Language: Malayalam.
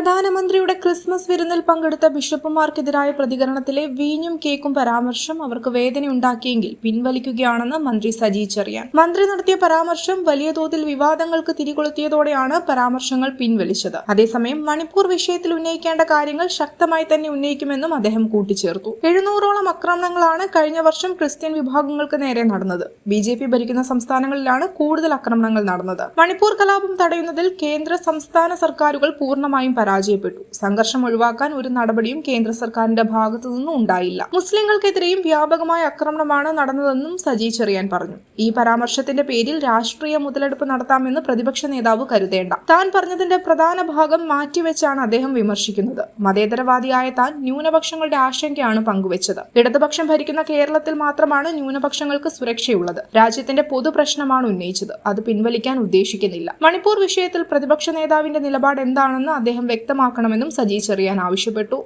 പ്രധാനമന്ത്രിയുടെ ക്രിസ്മസ് വിരുന്നിൽ പങ്കെടുത്ത ബിഷപ്പുമാർക്കെതിരായ പ്രതികരണത്തിലെ വീഞ്ഞും കേക്കും പരാമർശം അവർക്ക് വേദനയുണ്ടാക്കിയെങ്കിൽ പിൻവലിക്കുകയാണെന്ന് മന്ത്രി സജി ചെറിയാൻ. മന്ത്രി നടത്തിയ പരാമർശം വലിയ തോതിൽ വിവാദങ്ങൾക്ക് തിരികൊളുത്തിയതോടെയാണ് പരാമർശങ്ങൾ പിൻവലിച്ചത്. അതേസമയം മണിപ്പൂർ വിഷയത്തിൽ ഉന്നയിക്കേണ്ട കാര്യങ്ങൾ ശക്തമായി തന്നെ ഉന്നയിക്കുമെന്നും അദ്ദേഹം കൂട്ടിച്ചേർത്തു. എഴുന്നൂറോളം ആക്രമണങ്ങളാണ് കഴിഞ്ഞ വർഷം ക്രിസ്ത്യൻ വിഭാഗങ്ങൾക്ക് നേരെ നടന്നത്. ബി ജെ പി ഭരിക്കുന്ന സംസ്ഥാനങ്ങളിലാണ് കൂടുതൽ ആക്രമണങ്ങൾ നടന്നത്. മണിപ്പൂർ കലാപം തടയുന്നതിൽ കേന്ദ്ര സംസ്ഥാന സർക്കാരുകൾ പൂർണമായും പരാജയപ്പെട്ടു. സംഘർഷം ഒഴിവാക്കാൻ ഒരു നടപടിയും കേന്ദ്ര സർക്കാരിന്റെ ഭാഗത്തു നിന്നും ഉണ്ടായില്ല. മുസ്ലിങ്ങൾക്കെതിരെയും വ്യാപകമായ ആക്രമണമാണ് നടന്നതെന്നും സജി ചെറിയാൻ പറഞ്ഞു. ഈ പരാമർശത്തിന്റെ പേരിൽ രാഷ്ട്രീയ മുതലെടുപ്പ് നടത്താമെന്ന് പ്രതിപക്ഷ നേതാവ് കരുതേണ്ട. താൻ പറഞ്ഞതിന്റെ പ്രധാന ഭാഗം മാറ്റിവെച്ചാണ് അദ്ദേഹം വിമർശിക്കുന്നത്. മതേതരവാദിയായ താൻ ന്യൂനപക്ഷങ്ങളുടെ ആശങ്കയാണ് പങ്കുവച്ചത്. ഇടതുപക്ഷം ഭരിക്കുന്ന കേരളത്തിൽ മാത്രമാണ് ന്യൂനപക്ഷങ്ങൾക്ക് സുരക്ഷയുള്ളത്. രാജ്യത്തിന്റെ പൊതു പ്രശ്നമാണ് ഉന്നയിച്ചത്. അത് പിൻവലിക്കാൻ ഉദ്ദേശിക്കുന്നില്ല. മണിപ്പൂർ വിഷയത്തിൽ പ്രതിപക്ഷ നേതാവിന്റെ നിലപാട് എന്താണെന്ന് അദ്ദേഹം വ്യക്തമാക്കണമെന്നും സജി ചെറിയാൻ ആവശ്യപ്പെട്ടു